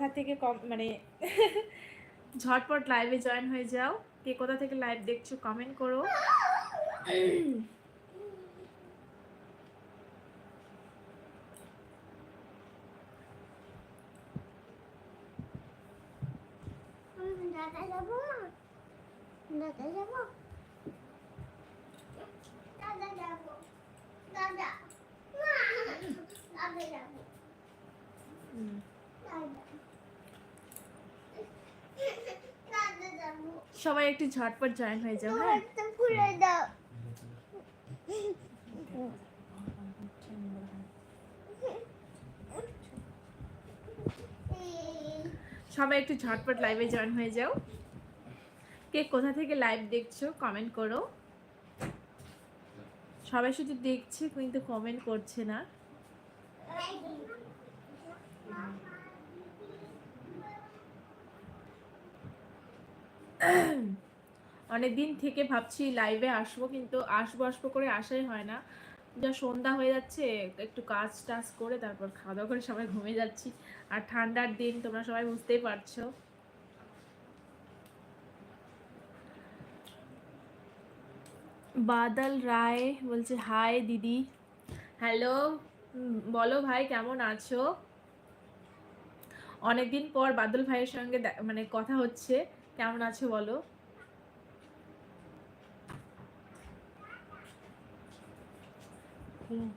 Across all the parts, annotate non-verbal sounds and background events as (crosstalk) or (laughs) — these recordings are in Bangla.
কোথা থেকে কম মানে (laughs) ঝটপট লাইভে জয়েন হয়ে যাও। কে কোথা থেকে লাইভ দেখছ কমেন্ট করো। দাদা যাব দাদা যাব দাদা যাব দাদা দাদা যাব হুম। দাদা দাদা যাব সবাই একটু ঝটপট জয়েন হয়ে যাও হ্যাঁ? দাও। সবাই একটু ঝটপট লাইভে জয়েন হয়ে যাও। কে কোথা থেকে লাইভ দেখছ কমেন্ট করো। সবাই শুধু দেখছে কিন্তু কমেন্ট করছে না। অনেক দিন থেকে ভাবছি লাইভে আসব, কিন্তু আসব আসব করে আসাই হয় না। যা সন্ধ্যা হয়ে যাচ্ছে, একটু কাজ টাজ করে তারপর খাওয়া দাওয়া করে সবাই ঘুমিয়ে যাচ্ছি। আর ঠান্ডার দিন, তোমরা সবাই বুঝতেই পারছ। বাদল রায় বলছে হাই দিদি। হ্যালো বলো ভাই, কেমন আছো? অনেকদিন পর বাদল ভাইয়ের সঙ্গে মানে কথা হচ্ছে। কেমন আছো বলো হুম।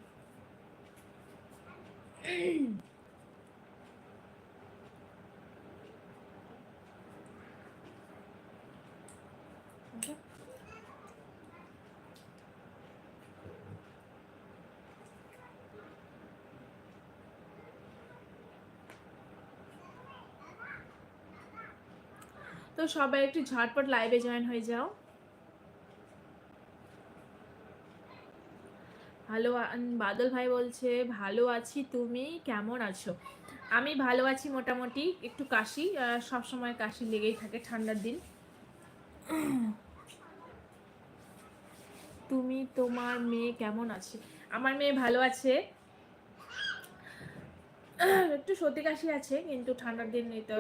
তো সবাই একটু ঝটপট লাইভে জয়েন হয়ে যাও। ভালো বাদল ভাই বলছে, ভালো আছি তুমি, কেমন আছো? আমি ভালো আছি মোটামুটি, একটু কাশি সব সময় কাশি লেগেই থাকে ঠান্ডার দিন। তুমি, তোমার মেয়ে কেমন আছে? আমার মেয়ে ভালো আছে। একটু সর্দি কাশি আছে, কিন্তু ঠান্ডার দিন এটা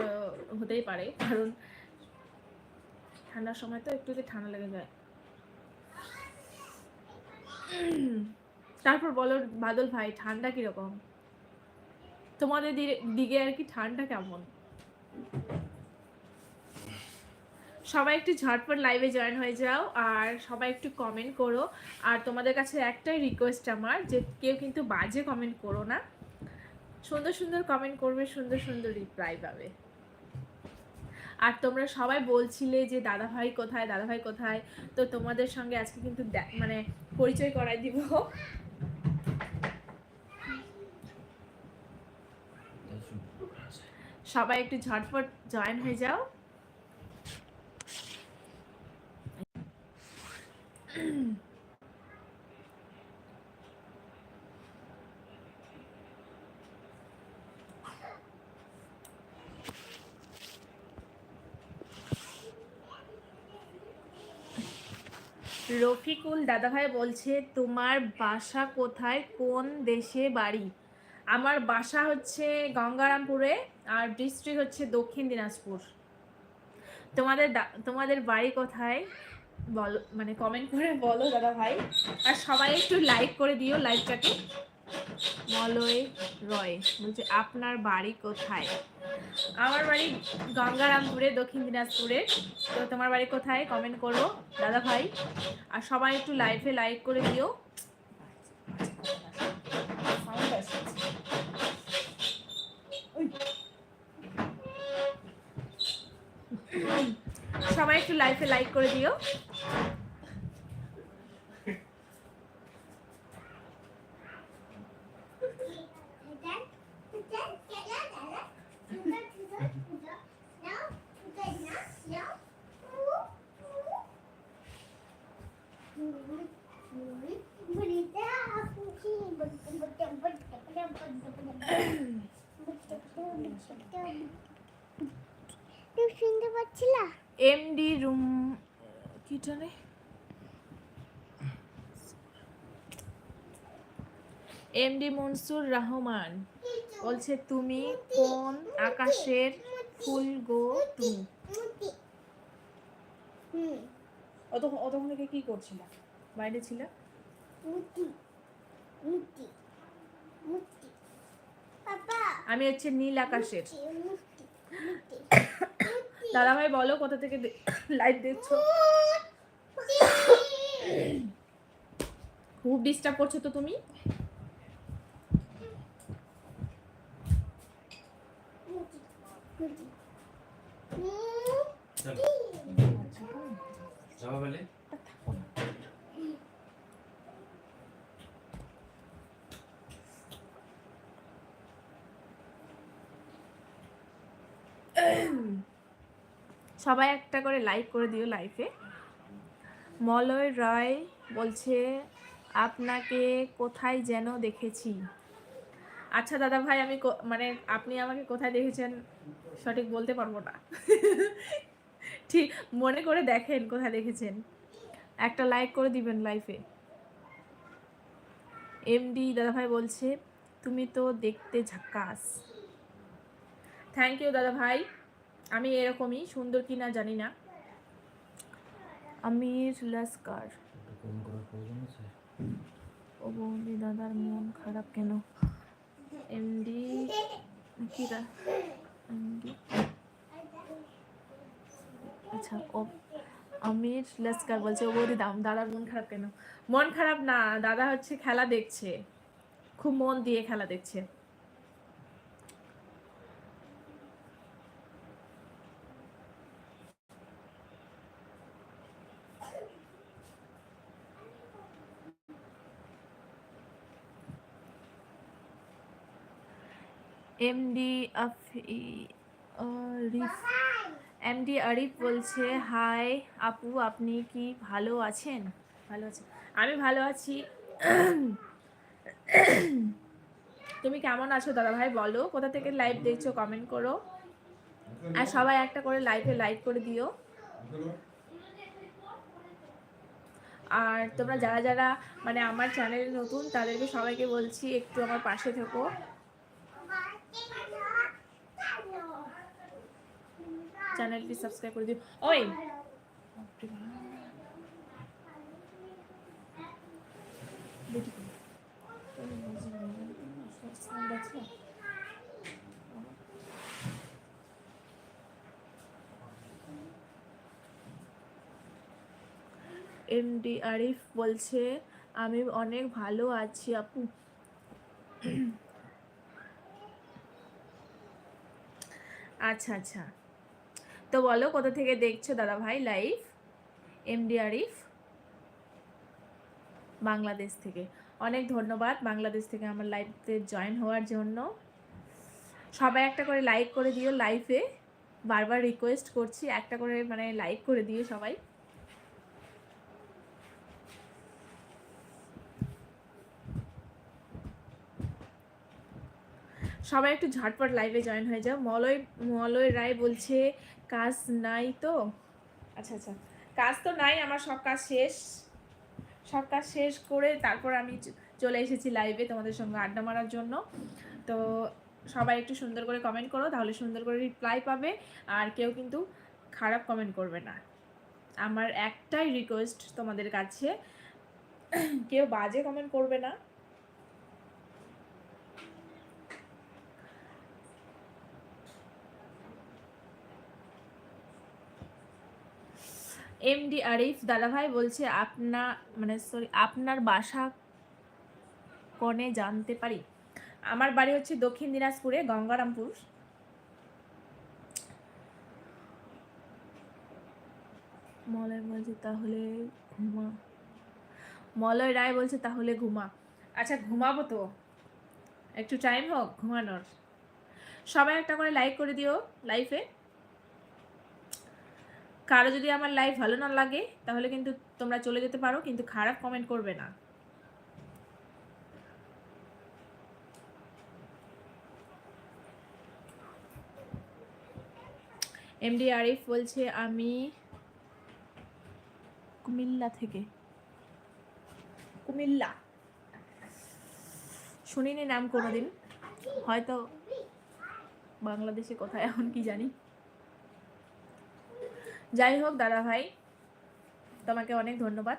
হতেই পারে, কারণ ঠান্ডার সময় তো একটু ঠান্ডা লেগে যায়। তারপর বলো বাদল ভাই, ঠান্ডা কীরকম? তোমাদের দিকে আর কি ঠান্ডা কেমন? সবাই একটু ঝটপট লাইভে জয়েন হয়ে যাও আর সবাই একটু কমেন্ট করো। আর তোমাদের কাছে একটাই রিকোয়েস্ট আমার যে কেউ কিন্তু বাজে কমেন্ট করো না। সুন্দর সুন্দর কমেন্ট করবে, সুন্দর সুন্দর রিপ্লাই পাবে। আর তোমরা সবাই বলছিলে যে দাদা ভাই কোথায়? দাদা ভাই কোথায়? তো তোমাদের সঙ্গে আজকে কিন্তু মানে পরিচয় করাই দিব। সবাই একটু ঝটপট জয়েন হয়ে যাও। রফিকুল দাদাভাই বলছে, তোমার বাসা কোথায়? কোন দেশে বাড়ি? আমার বাসা হচ্ছে গঙ্গারামপুরে আর ডিস্ট্রিক্ট হচ্ছে দক্ষিণ দিনাজপুর। তোমাদের তোমাদের বাড়ি কোথায়? বলো মানে কমেন্ট করে বলো দাদাভাই। আর সবাই একটু লাইক করে দিও লাইভটাকে মলয় রয়। বলছে, আপনার বাড়ি কোথায়? আমার বাড়ি গঙ্গারামপুরে, দক্ষিণ দিনাজপুরে। তো তোমার বাড়ি কোথায়? কমেন্ট করো দাদা ভাই আর সবাই একটু লাইভে লাইক করে দিও। সবাই একটু লাইভে লাইক করে দিও তুই শুনতে পাচ্ছিলা এমডি রুম কি জানে এমডি মনসুর রহমান বলছে তুমি কোন আকাশের ফুল গো তুমি? অতক্ষণ থেকে কি করছিল? বাইরে ছিল? আমি হচ্ছে নীল আকাশের। দাদা ভাই বলো কোথা থেকে লাইভ দেখছ? খুব ডিস্টার্ব করছ তো তুমি? সবাই একটা করে লাইক করে দিও লাইফে মলয় রায় বলছে আপনাকে কোথায় যেন দেখেছি। আচ্ছা দাদা ভাই আমি কো- মানে আপনি আমাকে কোথায় দেখেছেন সঠিক বলতে পারব না। ঠিক মনে করে দেখেন কোথায় দেখেছেন। একটা লাইক করে দিবেন লাইফে এমডি দাদা ভাই বলছে তুমি তো দেখতে ঝাক্কাস। থ্যাংক ইউ দাদা ভাই। আমি এরকমই সুন্দর কিনা জানি না। আমির লস্কর। ও বৌদি দাদার মন খারাপ কেন? এমডি কি দা এমডি আচ্ছা ও আমির লস্কর বলছে, ও দাম, দাদার মন খারাপ কেন? মন খারাপ না, দাদা হচ্ছে খেলা দেখছে। খুব মন দিয়ে খেলা দেখছে। এমডি আরিফ এমডি আরিফ বলছে হাই আপু, আপনি কি ভালো আছেন? ভালো আছেন আমি ভালো আছি। তুমি কেমন আছো দাদা ভাই? বলো, কোথা থেকে লাইভ দেখছ? কমেন্ট করো। আর সবাই একটা করে লাইভে লাইক করে দিও। আর তোমরা যারা যারা মানে আমার চ্যানেলে নতুন, তাদেরকে সবাইকে বলছি, একটু আমার পাশে থেকো। চ্যানেলটি সাবস্ক্রাইব করে দিও। ওই। এমডি আরিফ বলছে, আমি অনেক ভালো আছি, আপু। আচ্ছা আচ্ছা। তো বলো, কোথা থেকে দেখছ দাদা ভাই লাইভ এমডি আরিফ বাংলাদেশ থেকে। অনেক ধন্যবাদ বাংলাদেশ থেকে আমার লাইভতে জয়েন হওয়ার জন্য। সবাই একটা করে লাইক করে দিও লাইফে বারবার রিকোয়েস্ট করছি, একটা করে মানে লাইক করে দিও সবাই। সবাই একটু ঝটপট লাইভে জয়েন হয়ে যাও। মলয় মলয় রায় বলছে, কাজ নাই তো? আচ্ছা আচ্ছা। কাজ তো নাই, আমার সব কাজ শেষ। সব কাজ শেষ করে তারপর আমি চলে এসেছি লাইভে তোমাদের সঙ্গে আড্ডা মারার জন্য। তো সবাই একটু সুন্দর করে কমেন্ট করো, তাহলে সুন্দর করে রিপ্লাই পাবে। আর কেউ কিন্তু খারাপ কমেন্ট করবে না। আমার একটাই রিকোয়েস্ট তোমাদের কাছে, কেউ বাজে কমেন্ট করবে না। এমডি আরিফ দাদাভাই বলছে, আপনা মানে সরি আপনার বাসা কনে জানতে পারি? আমার বাড়ি হচ্ছে দক্ষিণ দিনাজপুরে, গঙ্গারামপুর। মলয় বলছে, তাহলে ঘুমা মলয় রায় বলছে, তাহলে ঘুমা আচ্ছা ঘুমাবো তো। একটু টাইম হোক, ঘুমানোর। সবাই একটা করে লাইক করে দিও লাইফে কারও যদি আমার লাইভ ভালো না লাগে, তাহলে কিন্তু তোমরা চলে যেতে পারো, কিন্তু খারাপ কমেন্ট করবে না। এমডি আরিফ বলছে, আমি কুমিল্লা থেকে। কুমিল্লা। শুনিনি নাম কোনোদিন। হয়তো বাংলাদেশে কোথায়, এখন কি জানি। যাই হোক দাদা ভাই, তোমাকে অনেক ধন্যবাদ।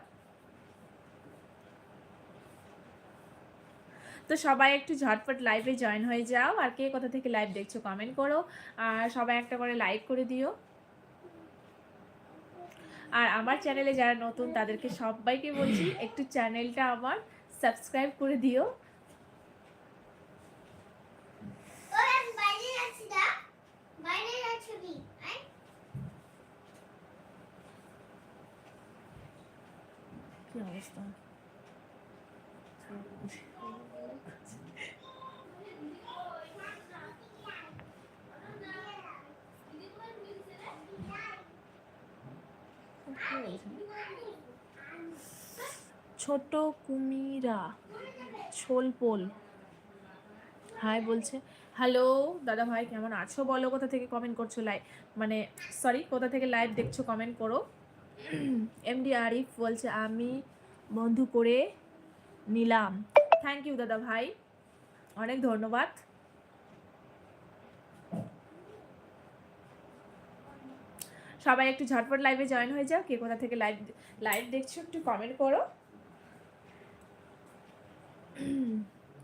তো সবাই একটু ঝটপট লাইভে জয়েন হয়ে যাও, আর কে কোথা থেকে লাইভ দেখছ কমেন্ট করো, আর সবাই একটা করে লাইক করে দিও। আর আমার চ্যানেলে যারা নতুন, তাদেরকে সবাইকে বলছি, একটু চ্যানেলটা আমার সাবস্ক্রাইব করে দিও। বাইরে যাচ্ছি বাইরে যাচ্ছ ছোট কুমিরা, ছোলপোল। হাই বলছে, হ্যালো দাদা ভাই কেমন আছো? বলো, কোথা থেকে কমেন্ট করছ লাইভ মানে সরি কোথা থেকে লাইভ দেখছ কমেন্ট করো। এমডি আরিফ বলছে, আমি বন্ধু করে নিলাম। থ্যাংক ইউ দাদা ভাই। অনেক ধন্যবাদ। সবাই একটু ঝটপট লাইভে জয়েন হয়ে যাও। কে কোথা থেকে লাইভ লাইভ দেখছ একটু কমেন্ট করো।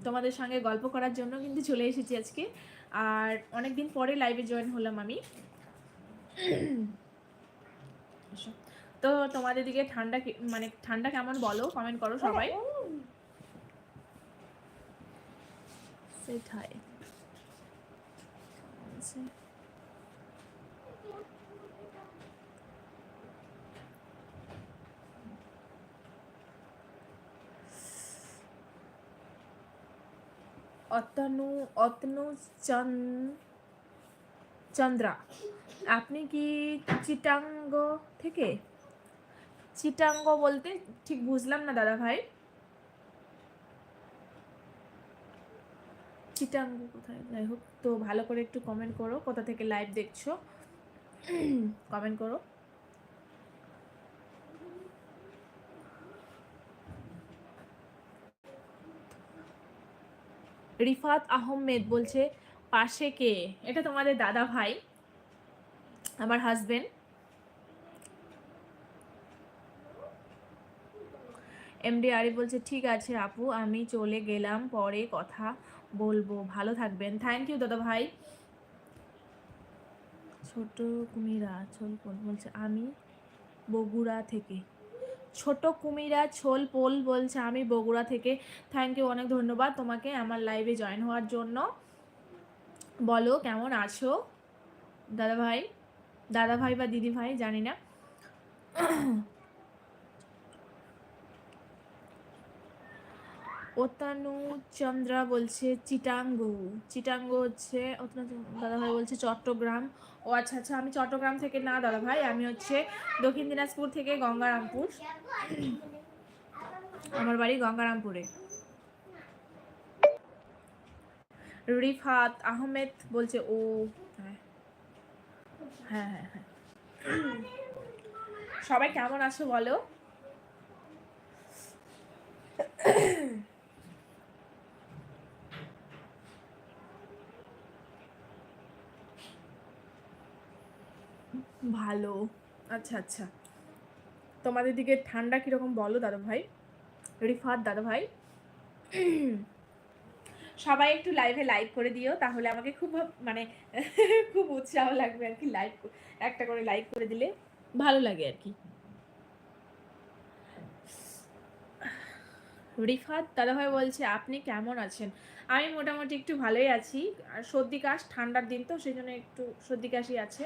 তোমাদের সঙ্গে গল্প করার জন্য কিন্তু চলে এসেছি আজকে। আর অনেক দিন পরে লাইভে জয়েন হলাম আমি। তো তোমাদের দিকে ঠান্ডা মানে ঠান্ডা কেমন বলো? কমেন্ট করো সবাই। সেটাই। অতনু অতনু চন চন্দ্রা আপনি কি চিটাঙ্গ থেকে? চিটাঙ্গ বলতে ঠিক বুঝলাম না, দাদা ভাই। চিটাঙ্গ কোথায়? যাই হোক, তো ভালো করে একটু কমেন্ট করো, কোথা থেকে লাইভ দেখছ? কমেন্ট করো। রিফাত আহমেদ বলছে, পাশে কে? এটা তোমাদের দাদা ভাই, আমার হাজবেন্ড এমডি আরিফ বলছে, ঠিক আছে আপু, আমি চলে গেলাম, পরে কথা বলব। ভালো থাকবেন। থ্যাংক ইউ দাদা ভাই। ছোট কুমিরা, ছোল পোল বলছে, আমি বগুড়া থেকে। ছোট কুমিরা, ছোল পোল বলছে, আমি বগুড়া থেকে। থ্যাংক ইউ অনেক ধন্যবাদ তোমাকে আমার লাইভে জয়েন হওয়ার জন্য। বলো, কেমন আছো? দাদা ভাই দাদা ভাই বা দিদি ভাই, জানি না। ওতানু চন্দ্রা বলছে চিটাঙ্গ। চিটাঙ্গ হচ্ছে ওতানু দাদা ভাই বলছে চট্টগ্রাম। ও আচ্ছা আচ্ছা আমি চট্টগ্রাম থেকে না দাদা ভাই আমি হচ্ছে দক্ষিণ দিনাজপুর থেকে গঙ্গারামপুর। আমার বাড়ি গঙ্গারামপুরে। রিফাত আহমেদ বলছে, ও হ্যাঁ। হ্যাঁ হ্যাঁ হ্যাঁ। সবাই কেমন আছো বলো? ভালো। আচ্ছা আচ্ছা। তোমাদের দিকে ঠান্ডা কীরকম বলো দাদা ভাই রিফাত দাদা ভাই সবাই একটু লাইভে লাইক করে দিও, তাহলে আমাকে খুব মানে (laughs) খুব উৎসাহ লাগবে আর কি লাইভ একটা করে লাইক করে দিলে। ভালো লাগে আর কি। রিফাত দাদাভাই বলছে, আপনি কেমন আছেন? আমি মোটামুটি একটু ভালোই আছি। আর সর্দি কাশ ঠান্ডার দিন তো, সেই জন্য একটু সর্দি কাশি আছে।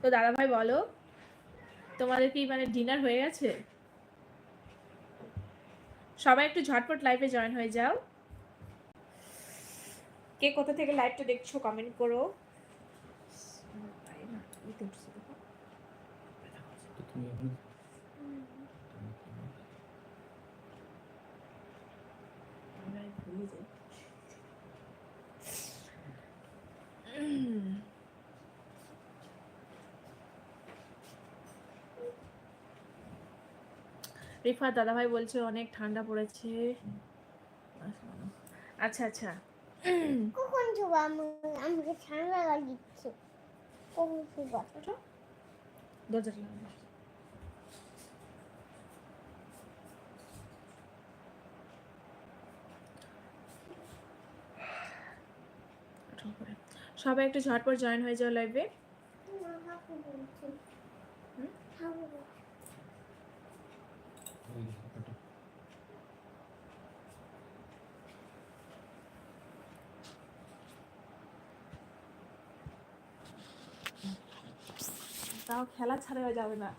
তো দাদাভাই বলো তোমাদের কি মানে ডিনার হয়ে গেছে? সবাই একটু ঝটপট লাইভে জয়েন হয়ে যাও। কে কোথা থেকে লাইভটা দেখছ কমেন্ট করো। তুমি এখন আমরা ভুলে যাই। উম। রিফাত দাদাভাই বলছে অনেক ঠান্ডা পড়েছে। আচ্ছা আচ্ছা। কখন যাব আমি আমাকে ঠান্ডা লাগিচ্ছে কখন দরজাটা লাগাও। সবাই একটু ঝটপট জয়েন হয়ে যাও লাইভে হাঁপু বলছি হুম? হাঁপু বলছি। ওই দেখো, ওটা। তাও খেলা ছাড়া যাবে না।